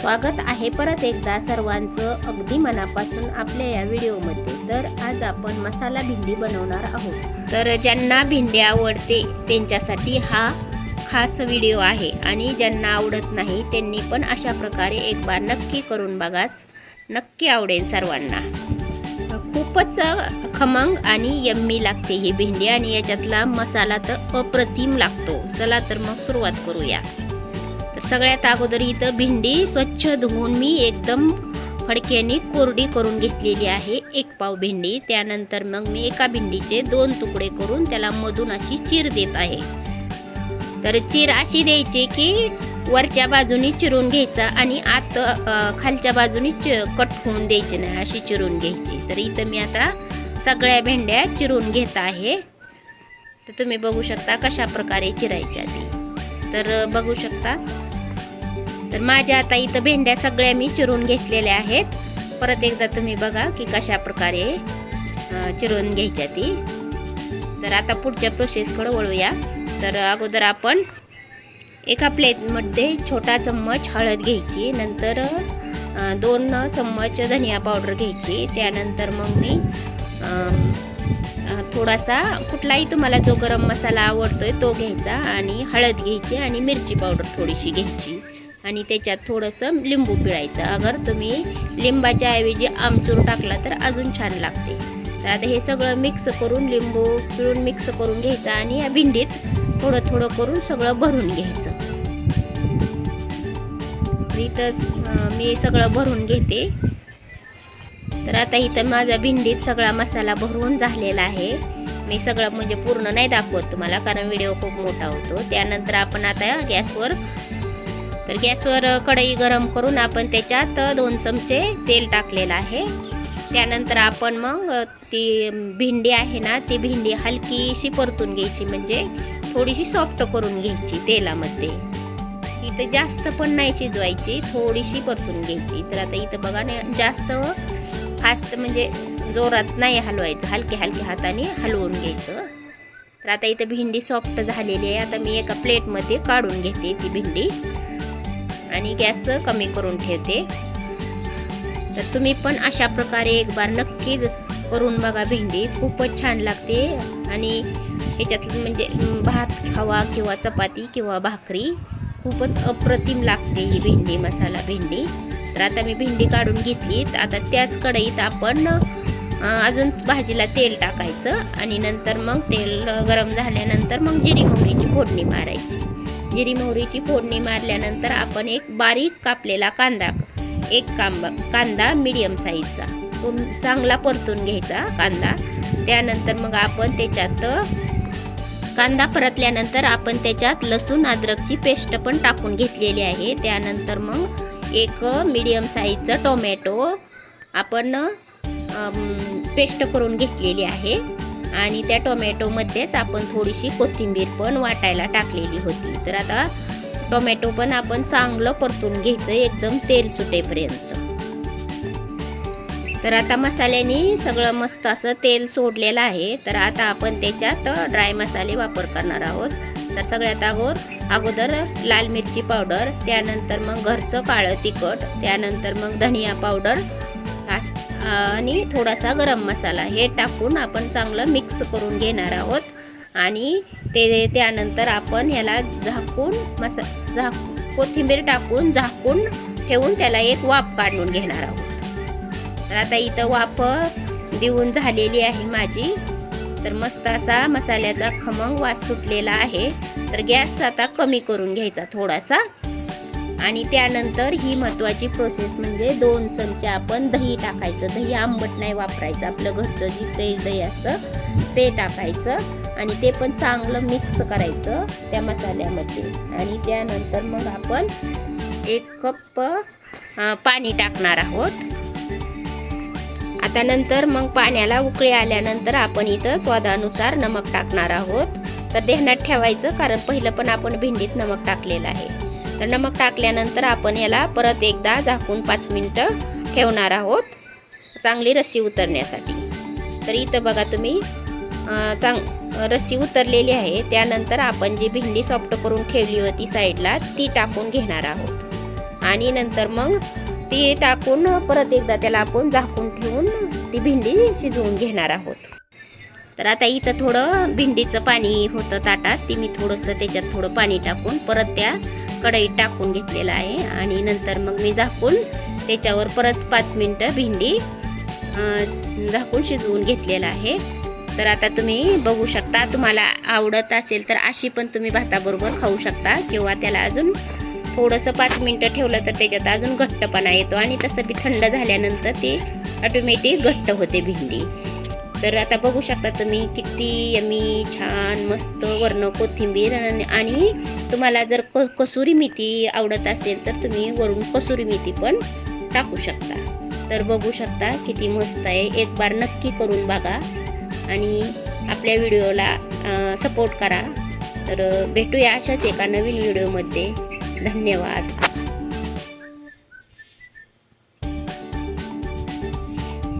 स्वागत आहे परत एकदा सर्वांचं अगदी मनापासून आपल्या या व्हिडिओमध्ये. तर आज आपण मसाला भिंडी बनवणार आहोत. तर ज्यांना भेंडी आवडते त्यांच्यासाठी हा खास व्हिडिओ आहे आणि ज्यांना आवडत नाही त्यांनी पण अशा प्रकारे एक बार नक्की करून बघास नक्की आवडेल सर्वांना. खूपच खमंग आणि यम्मी लागते ही भेंडी आणि याच्यातला मसाला तर अप्रतिम लागतो. चला तर मग सुरुवात करूया. सगळ्यात अगोदर इथं भेंडी स्वच्छ धुवून मी एकदम फडक्याने कोरडी करून घेतलेली आहे. एक पाव भेंडी. त्यानंतर मग मी एका भेंडीचे दोन तुकडे करून त्याला मधून अशी चीर देत आहे. तर चीर अशी द्यायची की वरच्या बाजूनी चिरून घ्यायचा आणि आत खालच्या बाजूनी च कट होऊन द्यायची नाही अशी चिरून घ्यायची. तर इथं मी आता सगळ्या भेंड्या चिरून घेत आहे. तर तुम्ही बघू शकता कशा प्रकारे चिरायच्या ती. तर बघू शकता. तर माझ्या आता इथं भेंड्या सगळ्या मी चिरून घेतलेल्या आहेत. परत एकदा तुम्ही बघा की कशा प्रकारे चिरून घ्यायच्या ती. तर आता पुढच्या प्रोसेसकडं वळूया. तर अगोदर आपण एका प्लेटमध्ये छोटा चम्मच हळद घ्यायची नंतर दोन चम्मच धनिया पावडर घ्यायची. त्यानंतर मग मी थोडासा कुठलाही तुम्हाला जो गरम मसाला आवडतोय तो घ्यायचा आणि हळद घ्यायची आणि मिरची पावडर थोडीशी घ्यायची. आणि त्याच्यात थोडंसं लिंबू पिळायचं. अगर तुम्ही लिंबाच्या ऐवजी आमचूर टाकला तर अजून छान लागते. तर आता हे सगळं मिक्स करून लिंबू पिळून मिक्स करून घ्यायचं आणि या भिंडीत थोडं थोडं करून सगळं भरून घ्यायचं. इथंच इथं मी सगळं भरून घेते. तर आता इथं माझ्या भिंडीत सगळा मसाला भरून झालेला आहे. मी सगळं म्हणजे पूर्ण नाही दाखवत तुम्हाला कारण व्हिडिओ खूप मोठा होतो. त्यानंतर आपण आता गॅसवर तर गॅसवर कढई गरम करून आपण त्याच्यात दोन चमचे तेल टाकलेलं आहे. त्यानंतर आपण मग ती भेंडी आहे ना ती भेंडी हलकीशी परतून घ्यायची म्हणजे थोडीशी सॉफ्ट करून घ्यायची तेलामध्ये. इथं जास्त पण नाही शिजवायची थोडीशी परतून घ्यायची. तर आता इथं बघा ना जास्त फास्ट म्हणजे जोरात नाही हलवायचं हलके हलके हाताने हलवून घ्यायचं. तर आता इथं भेंडी सॉफ्ट झालेली आहे. आता मी एका प्लेटमध्ये काढून घेते ती भेंडी. आणि गॅस कमी करून ठेवते. तर तुम्ही पण अशा प्रकारे एक बार नक्कीच करून बघा भेंडी. खूपच छान लागते आणि ह्याच्यात म्हणजे भात खावा किंवा चपाती किंवा भाकरी खूपच अप्रतिम लागते ही भेंडी मसाला भेंडी. तर आता मी भेंडी काढून घेतली. तर आता त्याच कढईत आपण अजून भाजीला तेल टाकायचं आणि नंतर मग तेल गरम झाल्यानंतर मग जिरी मोहरीची फोडणी मारायची. जिरी मोहरीची फोडणी मारल्यानंतर आपण एक बारीक कापलेला कांदा एक कांबा कांदा मिडियम साईजचा तो चांगला परतून घ्यायचा कांदा. त्यानंतर मग आपण त्याच्यात कांदा परतल्यानंतर आपण त्याच्यात लसूण अद्रकची पेस्ट पण टाकून घेतलेली आहे. त्यानंतर मग एक मिडियम साईजचं टोमॅटो आपण पेस्ट करून घेतलेली आहे. आणि त्या टोमॅटोमध्येच आपण थोडीशी कोथिंबीर पण वाटायला टाकलेली होती. तर आता टोमॅटो पण आपण चांगलं परतून घ्यायचं एकदम तेल सुटेपर्यंत. तर आता मसाल्याने सगळं मस्त असं तेल सोडलेलं आहे. तर आता आपण त्याच्यात ड्राय मसाले वापर करणार आहोत. तर सगळ्यात अगोर अगोदर लाल मिरची पावडर त्यानंतर मग घरचं काळं तिखट त्यानंतर मग धनिया पावडर आणि थोडासा गरम मसाला हे टाकून आपण चांगलं मिक्स करून घेणार आहोत. आणि ते त्यानंतर आपण ह्याला झाकून मसा झाक कोथिंबीर टाकून झाकून ठेवून त्याला एक वाफ काढून घेणार आहोत. तर आता इथं वाफ देऊन झालेली आहे माझी. तर मस्त असा मसाल्याचा खमंग वास सुटलेला आहे. तर गॅस आता कमी करून घ्यायचा थोडासा. आणि त्यानंतर ही महत्त्वाची प्रोसेस म्हणजे दोन चमचे आपण दही टाकायचं. दही आंबट नाही वापरायचं. आपलं घरचं जी फ्रेश दही असतं ते टाकायचं आणि ते पण चांगलं मिक्स करायचं त्या मसाल्यामध्ये. आणि त्यानंतर मग आपण एक कप पाणी टाकणार आहोत. आता नंतर मग पाण्याला उकळी आल्यानंतर आपण इथं स्वादानुसार नमक टाकणार आहोत. तर ध्यानात ठेवायचं कारण पहिलं पण आपण भेंडीत नमक टाकलेलं आहे. तर नमक टाकल्यानंतर आपण याला परत एकदा झाकून पाच मिनटं ठेवणार आहोत. चांगली रस्सी उतरण्यासाठी. तर इथं बघा तुम्ही चांग रस्सी उतरलेली आहे. त्यानंतर आपण जी भेंडी सॉफ्ट करून ठेवली होती साईडला ती टाकून घेणार आहोत. आणि नंतर मग ती टाकून परत एकदा त्याला आपण झाकून ठेवून ती भेंडी शिजवून घेणार आहोत. तर आता इथं थोडं भेंडीचं पाणी होतं ताटात. ती मी थोडंसं त्याच्यात थोडं पाणी टाकून परत त्या कढईत टाकून घेतलेलं आहे आणि नंतर मग मी झाकून त्याच्यावर परत पाच मिनटं भेंडी झाकून शिजवून घेतलेलं आहे. तर आता तुम्ही बघू शकता तुम्हाला आवडत असेल तर अशी पण तुम्ही भाताबरोबर खाऊ शकता किंवा त्याला अजून थोडंसं पाच मिनटं ठेवलं तर त्याच्यात अजून घट्टपणा येतो आणि तसं बी थंड झाल्यानंतर ती ऑटोमॅटिक घट्ट होते भेंडी. तर आता बघू शकता तुम्ही किती यमी छान मस्त वर्ण कोथिंबीर आणि आणि तुम्हाला जर क कसुरी मेथी आवडत असेल तर तुम्ही वरून कसुरी मेथी पण टाकू शकता. तर बघू शकता किती मस्त आहे. एक बार नक्की करून बघा आणि आपल्या व्हिडिओला सपोर्ट करा. तर भेटूया अशाच एका नवीन व्हिडिओमध्ये. धन्यवाद.